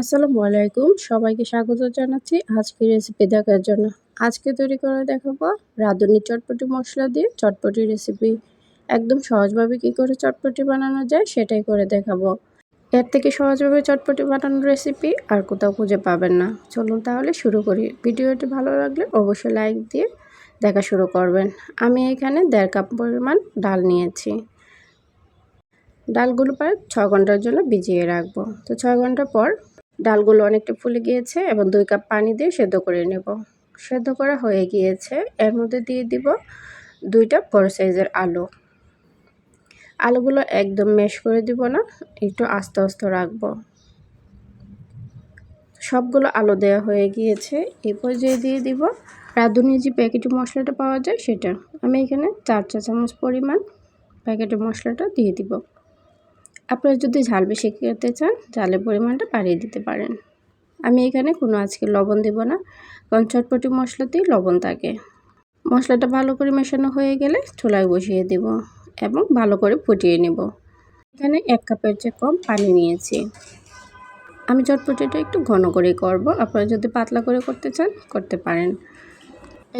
আসসালামু আলাইকুম। সবাইকে স্বাগত জানাচ্ছি আজকে রেসিপি দেখার জন্য। আজকে তৈরি করে দেখাবো রাঁধুনি চটপটি মশলা দিয়ে চটপটি রেসিপি একদম সহজভাবে কি করে চটপটি বানানো যায় সেটাই করে দেখাবো। এর থেকে সহজভাবে চটপটি বানানোর রেসিপি আর কোথাও খুঁজে পাবেন না। চলুন তাহলে শুরু করি। ভিডিওটি ভালো লাগলে অবশ্যই লাইক দিয়ে দেখা শুরু করবেন। আমি এখানে দেড় কাপ পরিমাণ ডাল নিয়েছি। ডালগুলো প্রায় ছ ঘণ্টার জন্য ভিজিয়ে রাখব। তো ছয় ঘণ্টা পর ডালগুলো অনেকটা ফুলে গিয়েছে এবং দুই কাপ পানি দিয়ে সেদ্ধ করে নেব। সেদ্ধ করা হয়ে গিয়েছে। এর মধ্যে দিয়ে দিব দুইটা বড় সাইজের আলু। আলুগুলো একদম মেশ করে দিব না, একটু আস্তে আস্তে রাখব। সবগুলো আলু দেওয়া হয়ে গিয়েছে। এরপর যে দিয়ে দিব রাঁধুনি যে প্যাকেটি মশলাটা পাওয়া যায় সেটা। আমি এখানে চার চা চামচ পরিমাণ প্যাকেটের মশলাটা দিয়ে দিব। আপনারা যদি ঝাল বেশি খেতে চান, ঝালের পরিমাণটা বাড়িয়ে দিতে পারেন। আমি এখানে কোনো আজকে লবণ দেব না, কারণ চটপটি মশলাতেই লবণ থাকে। মশলাটা ভালো করে মেশানো হয়ে গেলে চুলায় বসিয়ে দেব এবং ভালো করে ফুটিয়ে নেব। এখানে এক কাপের চেয়ে কম পানি নিয়েছি। আমি চটপটিটা একটু ঘন করে করব, আপনারা যদি পাতলা করে করতে চান, করতে পারেন।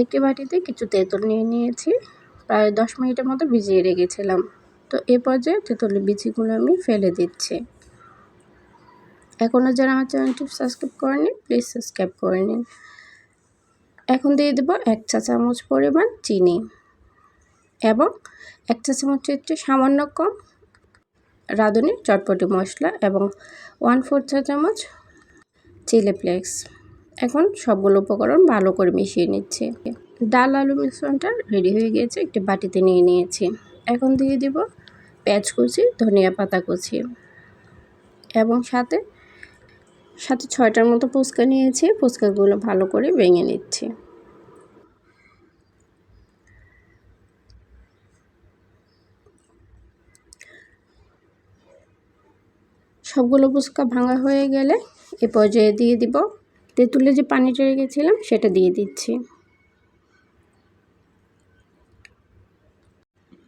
একটি বাটিতে কিছু তেঁতুল নিয়ে নিয়েছি, প্রায় দশ মিনিটের মতো ভিজিয়ে রেখেছিলাম। এ পর্যায়ে তেঁতুলের বিচিগুলো আমি ফেলে দিচ্ছি। এখনও যারা আমার চ্যানেলটি সাবস্ক্রাইব করেনি প্লিজ সাবস্ক্রাইব করে নিন। এখন দিয়ে দেবো এক চা চামচ পরিমাণ চিনি এবং এক চা চামচের একটু সামান্য কম রাঁধুনি চটপটি মশলা এবং ওয়ান ফোর চা চামচ চিলি ফ্লেক্স এখন সবগুলো উপকরণ ভালো করে মিশিয়ে নিচ্ছি। ডাল আলু মিশ্রণটা রেডি হয়ে গিয়েছে একটি বাটিতে নিয়ে নিয়েছি। এখন দিয়ে দিব পেঁয়াজ কুচি, ধনিয়া পাতা কুচি এবং সাথে সাথে ছয়টার মতো ফুচকা নিয়েছি। ফুচকাগুলো ভালো করে ভেঙে নিচ্ছি। সবগুলো ফুচকা ভাঙা হয়ে গেলে এ পর্যায়ে দিয়ে দিব। তেঁতুলে যে পানিটা রেখেছিলাম, সেটা দিয়ে দিচ্ছি।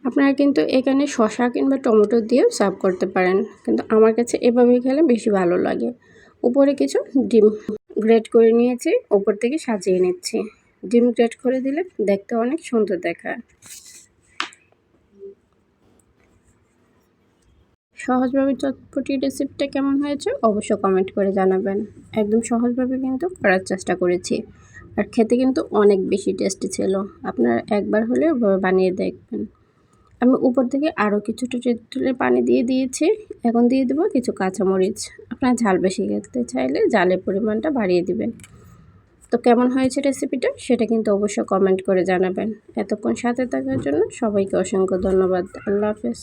আপনারা কিন্তু এখানে শশা কিংবা টমেটো দিয়েও সার্ভ করতে পারেন। কিন্তু আমার কাছে এভাবে খেলে বেশি ভালো লাগে। উপরে কিছু ডিম গ্রেট করে নিয়েছি, উপর থেকে সাজিয়ে নিচ্ছি। ডিম গ্রেট করে দিলে দেখতে অনেক সুন্দর দেখায়। সহজভাবে চটপটি রেসিপিটা কেমন হয়েছে অবশ্য কমেন্ট করে জানাবেন। একদম সহজভাবে কিন্তু করার চেষ্টা করেছি। আর খেতে কিন্তু অনেক বেশি টেস্টি ছিল। আপনারা একবার হলেও বানিয়ে দেখবেন। আমি উপর থেকে আরও কিছুটা তেঁতুলের পানি দিয়ে দিয়েছি। এখন দিয়ে দেবো কিছু কাঁচামরিচ। আপনার ঝাল বেশি খেতে চাইলে জালের পরিমাণটা বাড়িয়ে দিবেন। তো কেমন হয়েছে রেসিপিটা সেটা কিন্তু অবশ্যই কমেন্ট করে জানাবেন। এতক্ষণ সাথে থাকার জন্য সবাইকে অসংখ্য ধন্যবাদ। আল্লাহ হাফেজ।